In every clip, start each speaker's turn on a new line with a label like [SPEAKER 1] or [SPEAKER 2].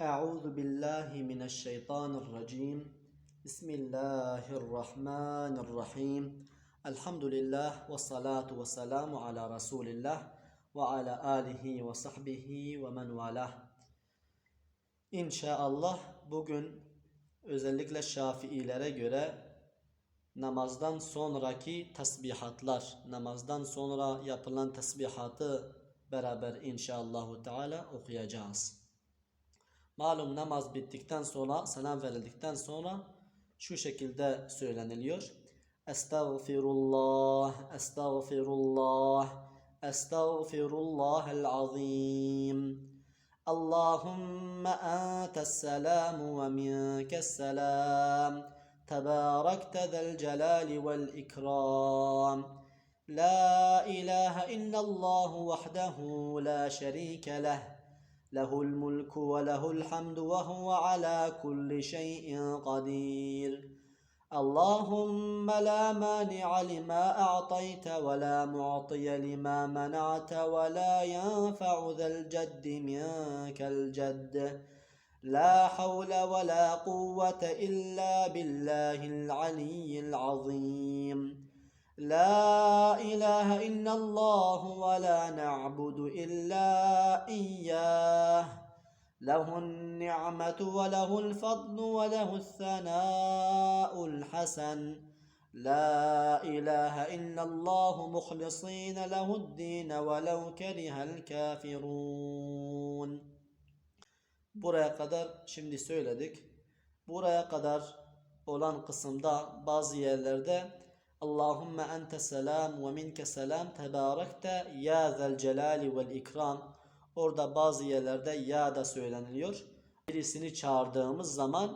[SPEAKER 1] Euzu billahi mineşşeytanirracim. Bismillahirrahmanirrahim. Elhamdülillah ve salatu ve selamu ala Resulillah ve ala alihi ve sahbihi ve men valah. İnşallah bugün özellikle Şafiilere göre namazdan sonraki tasbihatlar, namazdan sonra yapılan tasbihatı beraber inşallahü teala okuyacağız. Malum namaz bittikten sonra, selam verildikten sonra şu şekilde söyleniliyor. Estağfirullah, estağfirullah, estağfirullahel azim. Allahümme entes selamu ve minkes selam. Tebarekte zel celali vel ikram. La ilahe illallah vahdehu la şerike leh. له الملك وله الحمد وهو على كل شيء قدير. اللهم لا مانع لما أعطيت ولا معطي لما منعت ولا ينفع ذا الجد منك الجد. لا حول ولا قوة إلا بالله العلي العظيم. لا إله إلا الله ولا نعبد إلا إياه له النعمة وله الفضل وله الثناء الحسن لا إله إلا الله مخلصين له الدين ولو كره الكافرون Buraya kadar şimdi söyledik. Buraya kadar olan kısımda bazı yerlerde Allahümme ente selam ve minke selam tebarekte ya zel celali vel ikram Orada bazı yerlerde ya da söyleniliyor. Birisini çağırdığımız zaman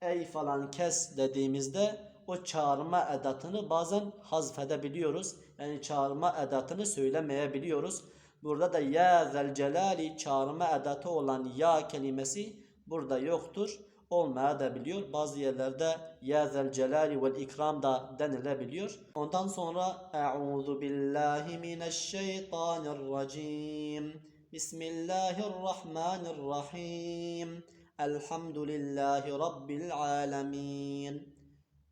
[SPEAKER 1] ey falan kes dediğimizde o çağırma edatını bazen hazfedebiliyoruz. Yani çağırma edatını söylemeyebiliyoruz. Burada da ya zel celali çağırma edatı olan ya kelimesi burada yoktur. Olmaya da biliyor. Bazı yerlerde ya zel celali vel ikram da denilebiliyor. Ondan sonra Euzu billahi mineşşeytanirracim. Bismillahirrahmanirrahim. Elhamdülillahi Rabbil alemin.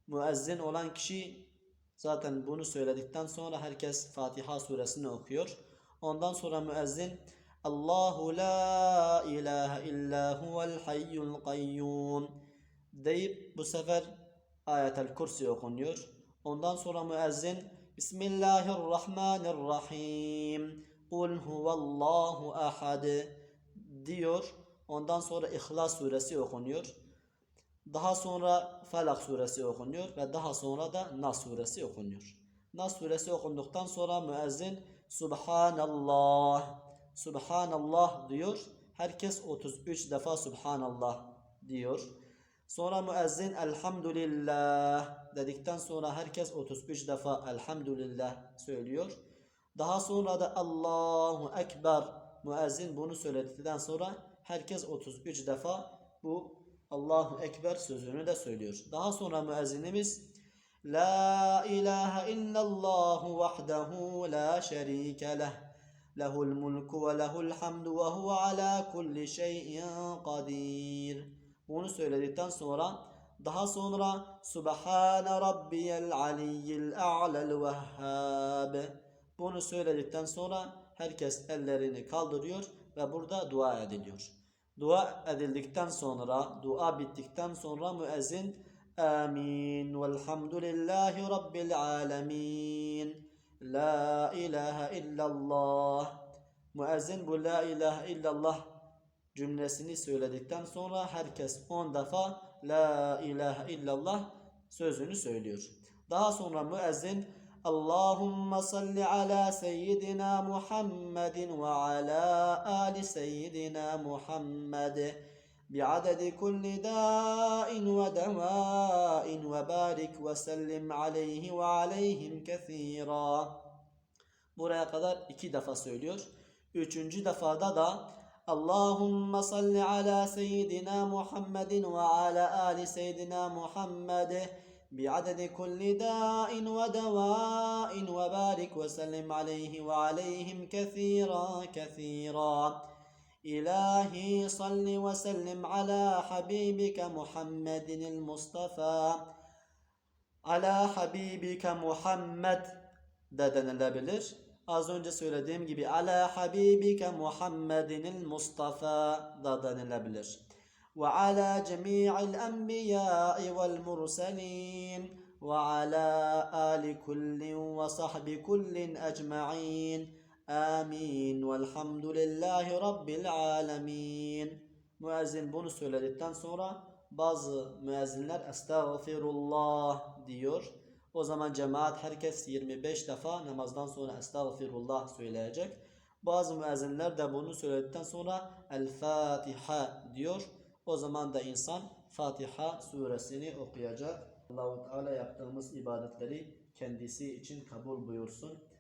[SPEAKER 1] Müezzin olan kişi zaten bunu söyledikten sonra herkes Fatiha suresini okuyor. Ondan sonra müezzin Allahu la ilahe illa huvel hayyul kayyum deyip bu sefer ayetel kursi okunuyor. Ondan sonra müezzin Bismillahirrahmanirrahim Kul huvallahu ahad diyor. Ondan sonra İhlas suresi okunuyor. Daha sonra Felak suresi okunuyor ve daha sonra da Nas suresi okunuyor. Nas suresi okunduktan sonra müezzin Subhanallah Subhanallah diyor. Herkes 33 defa Subhanallah diyor. Sonra müezzin Elhamdülillah dedikten sonra herkes 33 defa Elhamdülillah söylüyor. Daha sonra da Allahu Ekber müezzin bunu söyledikten sonra herkes 33 defa bu Allahu Ekber sözünü de söylüyor. Daha sonra müezzinimiz La ilahe illallah vahdehu la şerike leh. Mulku ve lehul hamdu ve huve ala kulli şeyin kadir. Bunu söyledikten sonra daha sonra Subhane rabbiyel aliyyil a'lel vehhab. Bunu söyledikten sonra herkes ellerini kaldırıyor ve burada dua ediliyor. Dua edildikten sonra, dua bittikten sonra müezzin Amin velhamdülillahi rabbil alemin. La ilahe illallah. Müezzin bu la ilahe illallah cümlesini söyledikten sonra herkes 10 defa la ilahe illallah sözünü söylüyor. Daha sonra müezzin Allahümme salli ala seyyidina Muhammedin ve ala ali seyyidina Muhammed بعدد كل داء ودواء وبارك وسلم عليه وعليهم كثيرا Buraya kadar iki defa söylüyor. Üçüncü defada da Allahümme salli ala seyyidina Muhammedin ve ala ali seyyidina Muhammed بعدد كل داء ودواء وبارك وسلم عليه وعليهم كثيرا كثيرا إلهي صل وسلم على حبيبك محمد المصطفى على حبيبك de denilebilir. Az önce söylediğim gibi ala habibike Muhammedinil Mustafa da denilebilir. Ve ala cemi'il enbiya'i vel murselin ve ala ali kullin ve sahbi kullin ecma'in. Amin. Velhamdülillahi Rabbil alemin. Müezzin bunu söyledikten sonra bazı müezzinler estağfirullah diyor. O zaman cemaat herkes 25 defa namazdan sonra estağfirullah söyleyecek. Bazı müezzinler de bunu söyledikten sonra El Fatiha diyor. O zaman da insan Fatiha suresini okuyacak. Allahu Teala yaptığımız ibadetleri kendisi için kabul buyursun.